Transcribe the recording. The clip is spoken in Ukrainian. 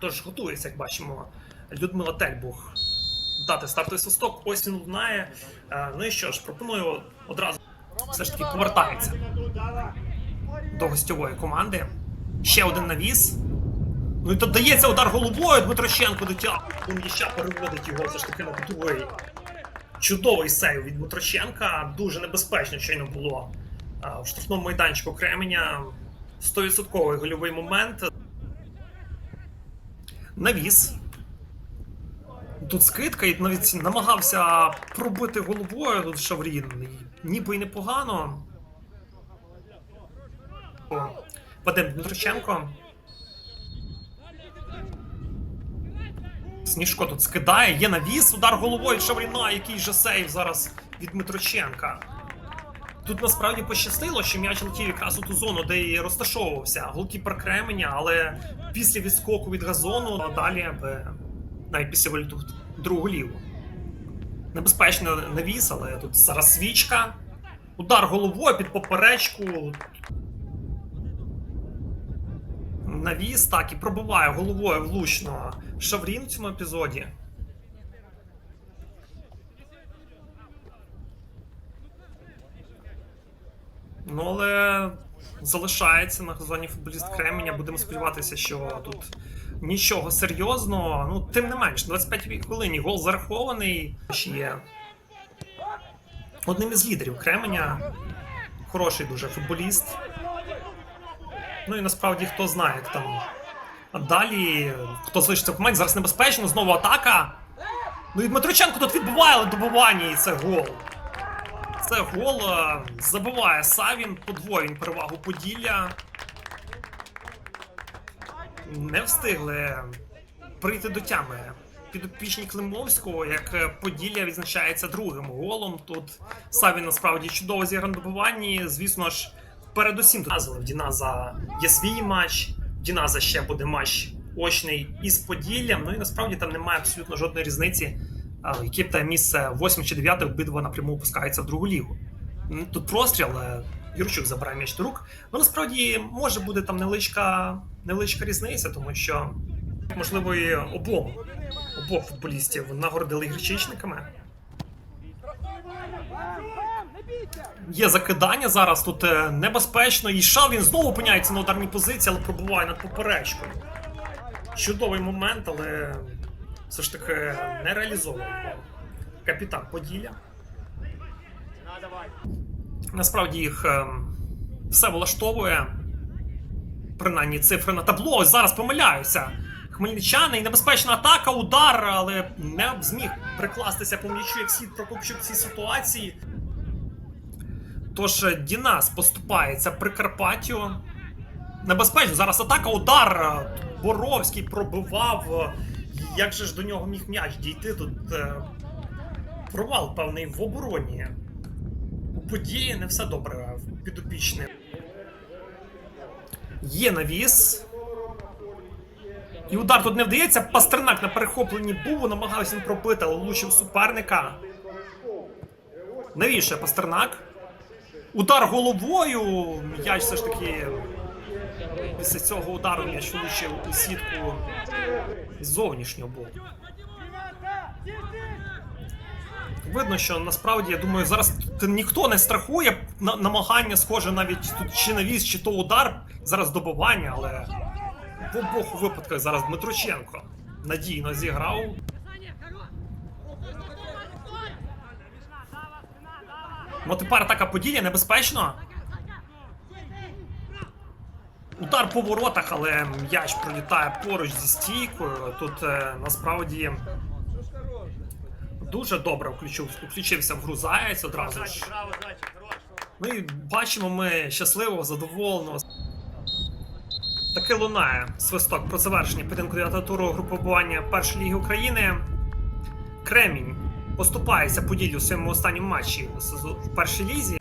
Тож готується, як бачимо, Людмила Тельбух дати стартовий свисток. Ось він лунає. Е, Ну і що ж, пропоную одразу все ж таки повертається до гостьової команди. Ще один навіс. Ну і тут дається удар головою Дмитрощенко дотягує. Міща переводить його все ж таки на кутовий. Чудовий сейв від Дмитрощенка. Дуже небезпечно щойно було а, в штрафному майданчику Кременя. 100% гольовий момент. Навіс. Тут скидка і навіть намагався пробити головою тут Шаврін. Ніби й непогано. Вадим Дмитриченко. Сніжко тут скидає, є навіс, удар головою Шавріна, який же сейв зараз від Дмитроченка. Тут насправді пощастило, що м'яч летів якраз у ту зону, де і розташовувався голкіпер Кременя, але після відскоку від газону а далі би навіть після виліту другу ліву. Небезпечно навіс, але тут зараз свічка. Удар головою під поперечку. Навіс так і пробиває головою влучно Шаврін в цьому епізоді. Ну, але залишається на газоні футболіст Кременя. Будемо сподіватися, що тут нічого серйозного. Ну, тим не менш, 25 хвилині гол зарахований. Ще є одним із лідерів Кременя. Хороший дуже футболіст. Ну і насправді хто знає, як там. А далі, хто залишиться в команді, зараз небезпечно, знову атака. Ну і Дмитриченко тут відбиває, але добивання, і це гол. Це гол е, забиває Савін, подвоює перевагу Поділля. Не встигли прийти до тями підопічні Климовського, як е, Поділля відзначається другим голом. Тут Савін насправді чудово зіграв на добиванні. Звісно ж, передусім тут назвали в Діназа є свій матч. Діназа ще буде матч очний із Поділлям. Ну і насправді там немає абсолютно жодної різниці, а, яке б там місце 8 чи 9 обидва напряму опускаються в другу лігу. Тут простріл, е, Юрчук забирає м'яч до рук. Ну насправді може бути там невеличка, невеличка різниця, тому що можливо і обом обох футболістів нагородили гречичниками. Є закидання зараз тут е, небезпечно. І Шал він знову опиняється на ударній позиції, але пробуває над поперечкою. Чудовий момент, але все ж таки не реалізований. Капітан Поділля. Насправді їх е, все влаштовує. Принаймні цифри на табло. Ось зараз помиляюся. Хмельничани і небезпечна атака, удар, але не зміг прикластися по м'ячу як слід Прокопчук цій ситуації. Тож е, Дінас поступається Прикарпаттю. Небезпечно. Зараз атака, удар. е, Боровський пробивав. Як же ж до нього міг м'яч дійти? Тут е, провал певний в обороні. У події не все добре підопічне. Є навіс. І удар тут не вдається. Пастернак на перехопленні був, намагався він пробити, але влучив суперника. Навіщо Пастернак? Удар головою. М'яч все ж таки. Після цього удару м'яч влучив у сітку з зовнішнього боку. Видно, що насправді, я думаю, зараз ніхто не страхує на- намагання, схоже, навіть тут чи навіс, чи то удар, зараз добивання, але в обох випадках зараз Дмитроченко надійно зіграв. Ну тепер атака поділля небезпечно. Удар по воротах, але м'яч пролітає поруч зі стійкою. Тут е, насправді дуже добре включив, включився в гру одразу ж. Ну бачимо ми щасливо, задоволено. Таки лунає свисток про завершення поєдинку 9 туру групування першої ліги України. Кремінь поступається Поділлю у своєму останньому матчі в першій лізі.